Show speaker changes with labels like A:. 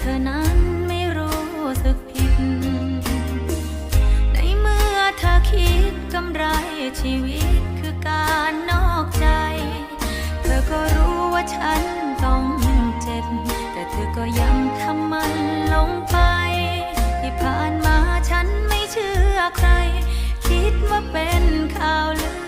A: เธอนั้นไม่รู้สึกผิด ในเมื่อเธอคิดกำไรชีวิตคือการนอกใจ เธอก็รู้ว่าฉันต้องเจ็บ แต่เธอก็ยังทำมันลงไป ที่ผ่านมาฉันไม่เชื่อใคร คิดว่าเป็นข่าวลือ